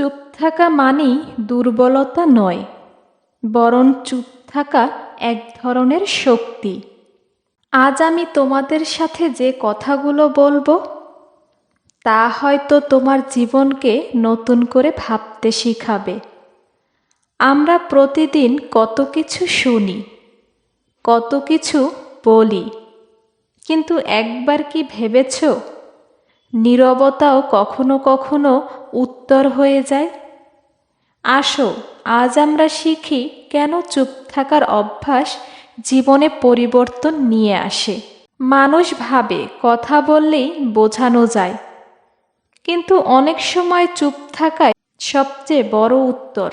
চুপ থাকা মানেই দুর্বলতা নয়, বরং চুপ থাকা এক ধরনের শক্তি। আজ আমি তোমাদের সাথে যে কথাগুলো বলব, তা হয়তো তোমার জীবনকে নতুন করে ভাবতে শিখাবে। আমরা প্রতিদিন কত কিছু শুনি, কত কিছু বলি, কিন্তু একবার কি ভেবেছ নীরবতাও কখনো কখনো উত্তর হয়ে যায়। আসো, আজ আমরা শিখি কেন চুপ থাকার অভ্যাস জীবনে পরিবর্তন নিয়ে আসে। মানুষ ভাবে, কথা বললেই বোঝানো যায়। কিন্তু অনেক সময় চুপ থাকায় সবচেয়ে বড় উত্তর।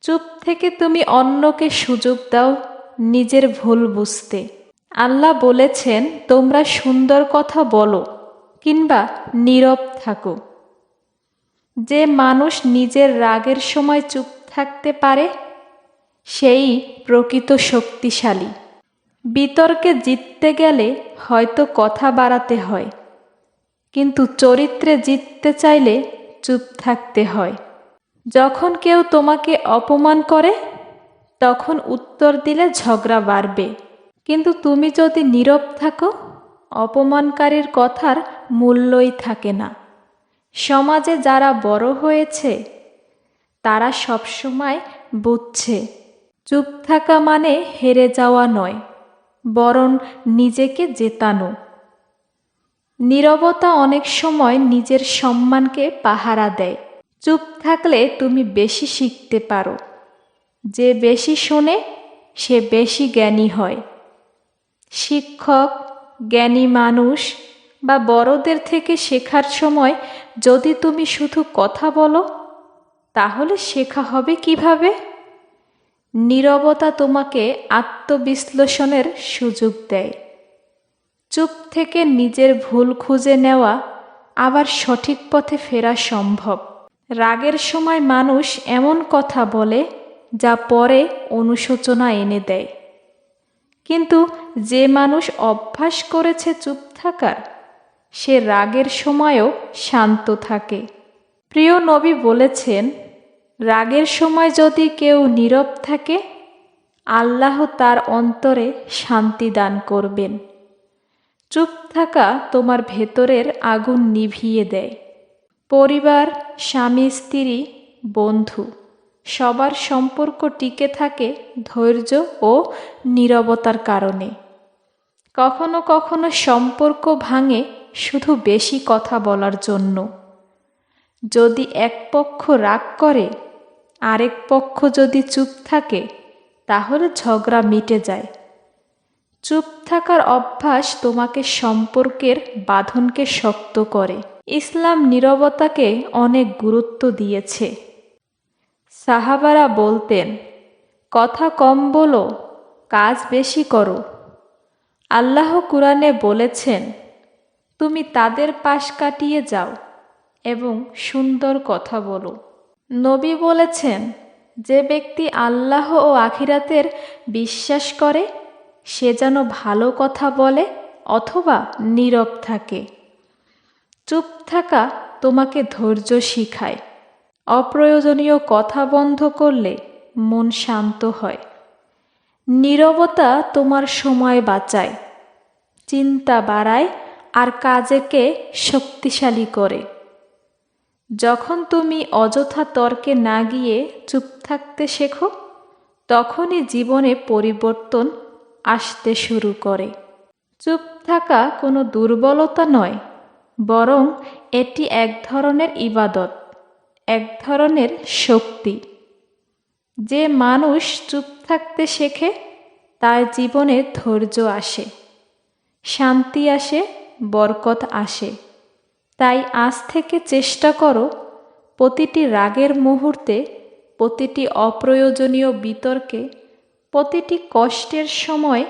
চুপ থেকে তুমি অন্যকে সুযোগ দাও নিজের ভুল বুঝতে। আল্লাহ বলেছেন, তোমরা সুন্দর কথা বলো। কিংবা নীরব থাকো। যে মানুষ নিজের রাগের সময় চুপ থাকতে পারে, সেই প্রকৃত শক্তিশালী। বিতর্কে জিততে গেলে হয়তো কথা বাড়াতে হয়, কিন্তু চরিত্রে জিততে চাইলে চুপ থাকতে হয়। যখন কেউ তোমাকে অপমান করে, তখন উত্তর দিলে ঝগড়া বাড়বে। কিন্তু তুমি যদি নীরব থাকো, অপমানকারীর কথার মূল্যই থাকে না। সমাজে যারা বড় হয়েছে, তারা সবসময় বুঝছে, চুপ থাকা মানে হেরে যাওয়া নয়, বরং নিজেকে জেতানো। নীরবতা অনেক সময় নিজের সম্মানকে পাহারা দেয়। চুপ থাকলে তুমি বেশি শিখতে পারো। যে বেশি শোনে, সে বেশি জ্ঞানী হয়। শিক্ষক, জ্ঞানী মানুষ বা বড়দের থেকে শেখার সময় যদি তুমি শুধু কথা বলো, তাহলে শেখা হবে কীভাবে? নীরবতা তোমাকে আত্মবিশ্লেষণের সুযোগ দেয়। চুপ থেকে নিজের ভুল খুঁজে নেওয়া আবার সঠিক পথে ফেরা সম্ভব। রাগের সময় মানুষ এমন কথা বলে যা পরে অনুশোচনা এনে দেয়। কিন্তু যে মানুষ অভ্যাস করেছে চুপ থাকার সে রাগের সময়ও শান্ত থাকে। প্রিয় নবী বলেছেন, রাগের সময় যদি কেউ নীরব থাকে, আল্লাহ তার অন্তরে শান্তি দান করবেন। চুপ থাকা তোমার ভেতরের আগুন নিভিয়ে দেয়। পরিবার, স্বামী, স্ত্রী, বন্ধু, সবার সম্পর্ক টিকে থাকে ধৈর্য ও নীরবতার কারণে। কখনো কখনো সম্পর্ক ভাঙে শুধু বেশি কথা বলার জন্য। যদি এক পক্ষ রাগ করে, আরেক পক্ষ যদি চুপ থাকে, তাহলে ঝগড়া মিটে যায়। চুপ থাকার অভ্যাস তোমাকে সম্পর্কের বাঁধনকে শক্ত করে। ইসলাম নীরবতাকে অনেক গুরুত্ব দিয়েছে। সাহাবারা বলতেন, কথা কম বলো, কাজ বেশি করো। আল্লাহ কুরআনে বলেছেন তুমি তাদের পাশ কাটিয়ে যাও এবং সুন্দর কথা বলো। নবী বলেছেন, যে ব্যক্তি আল্লাহ ও আখিরাতের বিশ্বাস করে, সে যেন ভালো কথা বলে অথবা নীরব থাকে। চুপ থাকা তোমাকে ধৈর্য শিখায়। অপ্রয়োজনীয় কথা বন্ধ করলে মন শান্ত হয়। নীরবতা তোমার সময় বাঁচায়। চিন্তা বাড়ায় আর কাজেকে শক্তিশালী করে। যখন তুমি অযথা তর্কে না গিয়ে চুপ থাকতে শেখো, তখনই জীবনে পরিবর্তন আসতে শুরু করে। চুপ থাকা কোনো দুর্বলতা নয়, বরং এটি এক ধরনের ইবাদত, এক ধরনের শক্তি। যে মানুষ চুপ থাকতে শেখে, তার জীবনে ধৈর্য আসে, শান্তি আসে বরকত আসে। তাই আজ থেকে চেষ্টা করো, প্রতিটি রাগের মুহূর্তে, প্রতিটি অপ্রয়োজনীয় বিতর্কে, প্রতিটি কষ্টের সময়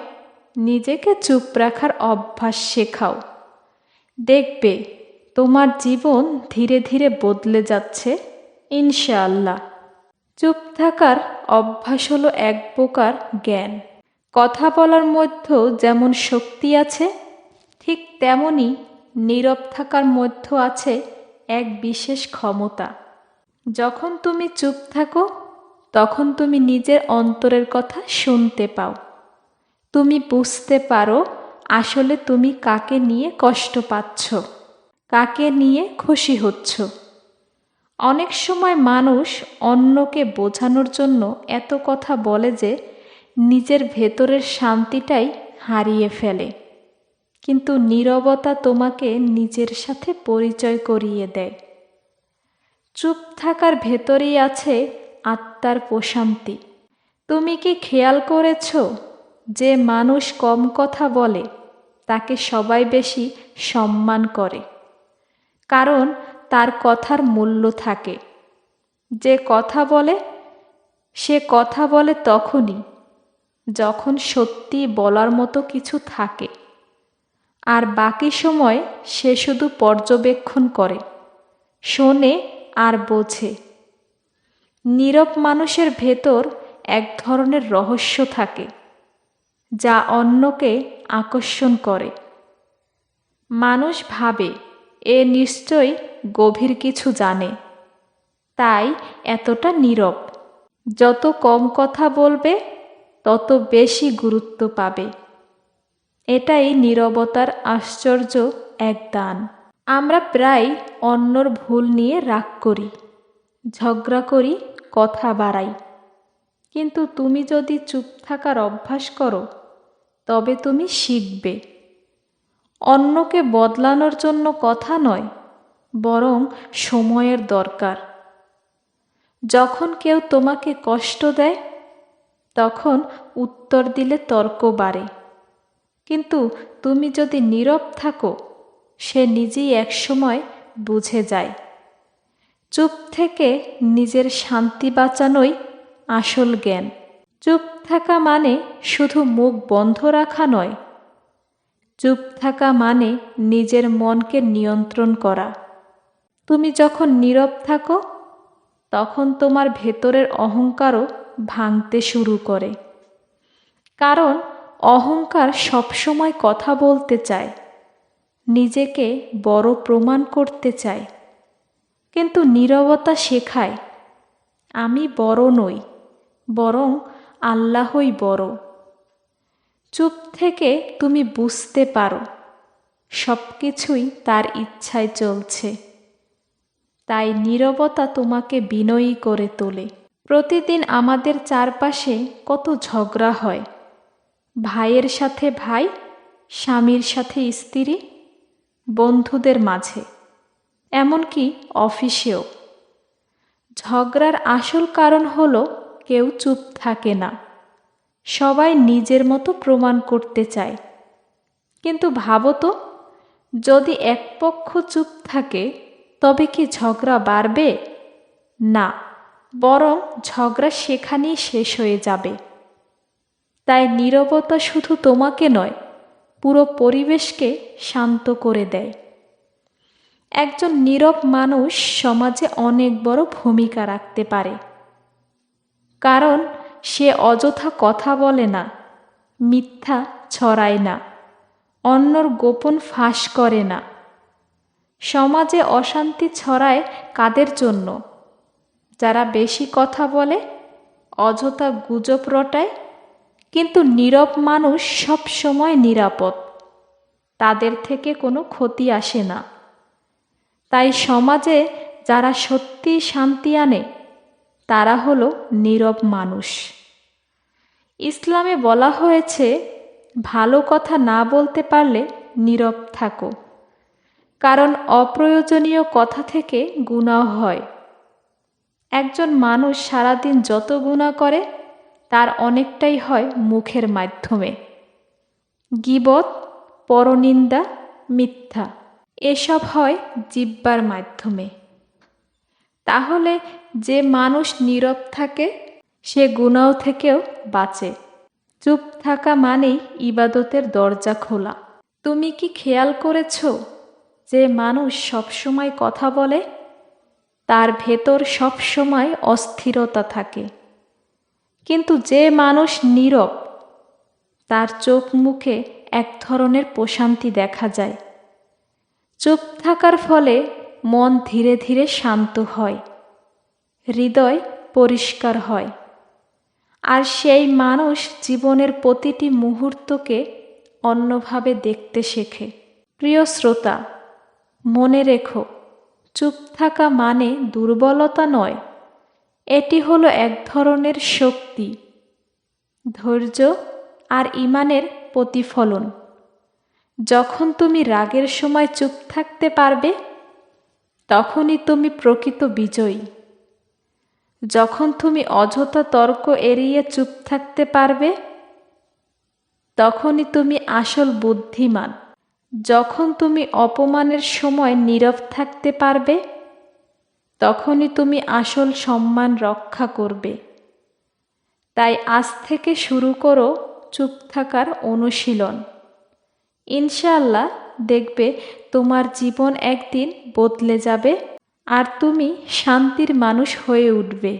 নিজেকে চুপ রাখার অভ্যাস শেখাও। দেখবে, তোমার জীবন ধীরে ধীরে বদলে যাচ্ছে, ইনশাআল্লাহ। চুপ থাকার অভ্যাস হলো এক প্রকার জ্ঞান। কথা বলার মধ্যেও যেমন শক্তি আছে ঠিক তেমনি নীরব থাকার মধ্যে আছে এক বিশেষ ক্ষমতা। যখন তুমি চুপ থাকো, তখন তুমি নিজের অন্তরের কথা শুনতে পাও। তুমি বুঝতে পারো আসলে তুমি কাকে নিয়ে কষ্ট পাচ্ছ, কাকে নিয়ে খুশি হচ্ছ। অনেক সময় মানুষ অন্যকে বোঝানোর জন্য এত কথা বলে যে নিজের ভেতরের শান্তিটাই হারিয়ে ফেলে। কিন্তু নীরবতা তোমাকে নিজের সাথে পরিচয় করিয়ে দেয়। চুপ থাকার ভেতরেই আছে আত্মার প্রশান্তি। তুমি কি খেয়াল করেছ যে মানুষ কম কথা বলে, তাকে সবাই বেশি সম্মান করে? কারণ তার কথার মূল্য থাকে। যে কথা বলে, সে কথা বলে তখনই, যখন সত্যি বলার মতো কিছু থাকে। আর বাকি সময় সে শুধু পর্যবেক্ষণ করে, শোনে আর বোঝে। নীরব মানুষের ভেতর এক ধরনের রহস্য থাকে, যা অন্যকে আকর্ষণ করে। মানুষ ভাবে, এ নিশ্চয়ই গভীর কিছু জানে। তাই এতটা নীরব। যত কম কথা বলবে, তত বেশি গুরুত্ব পাবে। এটাই নীরবতার আশ্চর্য এক দান। আমরা প্রায় অন্যর ভুল নিয়ে রাগ করি, ঝগড়া করি, কথা বাড়াই। কিন্তু তুমি যদি চুপ থাকার অভ্যাস করো, তবে তুমি শিখবে। অন্যকে বদলানোর জন্য কথা নয়, বরং সময়ের দরকার। যখন কেউ তোমাকে কষ্ট দেয়, তখন উত্তর দিলে তর্ক বাড়ে। কিন্তু তুমি যদি নীরব থাকো, সে নিজেই একসময় বুঝে যায়। চুপ থেকে নিজের শান্তি বাঁচানোই আসল জ্ঞান। চুপ থাকা মানে শুধু মুখ বন্ধ রাখা নয়। চুপ থাকা মানে নিজের মনকে নিয়ন্ত্রণ করা। তুমি যখন নীরব থাকো, তখন তোমার ভেতরের অহংকারও ভাঙতে শুরু করে। কারণ অহংকার সবসময় কথা বলতে চায়, নিজেকে বড় প্রমাণ করতে চায়। কিন্তু নীরবতা শেখায়, আমি বড় নই, বরং আল্লাহই বড়। চুপ থেকে তুমি বুঝতে পারো সব কিছুই তার ইচ্ছায় চলছে। তাই নীরবতা তোমাকে বিনয়ী করে তোলে। প্রতিদিন আমাদের চারপাশে কত ঝগড়া হয়। ভাইয়ের সাথে ভাই, স্বামীর সাথে স্ত্রী, বন্ধুদের মাঝে, এমনকি অফিসেও। ঝগড়ার আসল কারণ হলো কেউ চুপ থাকে না। সবাই নিজের মতো প্রমাণ করতে চায়। কিন্তু ভাবো তো, যদি এক পক্ষ চুপ থাকে, তবে কি ঝগড়া বাড়বে? না, বরং ঝগড়া সেখানেই শেষ হয়ে যাবে। তাই নীরবতা শুধু তোমাকে নয়, পুরো পরিবেশকে শান্ত করে দেয়। একজন নীরব মানুষ সমাজে অনেক বড় ভূমিকা রাখতে পারে। কারণ সে অযথা কথা বলে না, মিথ্যা ছড়ায় না, অন্যর গোপন ফাঁস করে না। সমাজে অশান্তি ছড়ায় কাদের জন্য? যারা বেশি কথা বলে, অযথা গুজব রটায় কিন্তু নীরব মানুষ সব সময় নিরাপদ। তাদের থেকে কোনো ক্ষতি আসে না। তাই সমাজে যারা সত্যি শান্তি আনে, তারা হলো নীরব মানুষ। ইসলামে বলা হয়েছে, ভালো কথা না বলতে পারলে নীরব থাকো। কারণ অপ্রয়োজনীয় কথা থেকে গুণাও হয়। একজন মানুষ সারাদিন যত গুণা করে তার অনেকটাই হয় মুখের মাধ্যমে। গিবত, পরনিন্দা, মিথ্যা, এসব হয় জিব্বার মাধ্যমে। তাহলে যে মানুষ নীরব থাকে, সে গুণাও থেকেও বাঁচে। চুপ থাকা মানেই ইবাদতের দরজা খোলা। তুমি কি খেয়াল করেছ যে মানুষ সবসময় কথা বলে? তার ভেতর সবসময় অস্থিরতা থাকে। কিন্তু যে মানুষ নীরব, তার চোখ মুখে এক ধরনের প্রশান্তি দেখা যায়। চুপ থাকার ফলে মন ধীরে ধীরে শান্ত হয়, হৃদয় পরিষ্কার হয়। আর সেই মানুষ জীবনের প্রতিটি মুহূর্তকে অন্যভাবে দেখতে শেখে। প্রিয় শ্রোতা, মনে রেখো, চুপ থাকা মানে দুর্বলতা নয় এটি হলো এক ধরনের শক্তি, ধৈর্য আর ইমানের প্রতিফলন। যখন তুমি রাগের সময় চুপ থাকতে পারবে, তখনই তুমি প্রকৃত বিজয়ী। যখন তুমি অযথা তর্ক এড়িয়ে চুপ থাকতে পারবে, তখনই তুমি আসল বুদ্ধিমান। যখন তুমি অপমানের সময় নীরব থাকতে পারবে তখনই তুমি আসল সম্মান রক্ষা করবে। তাই আজ থেকে শুরু করো চুপ থাকার অনুশীলন। ইনশাআল্লাহ দেখবে তোমার জীবন একদিন বদলে যাবে আর তুমি শান্তির মানুষ হয়ে উঠবে।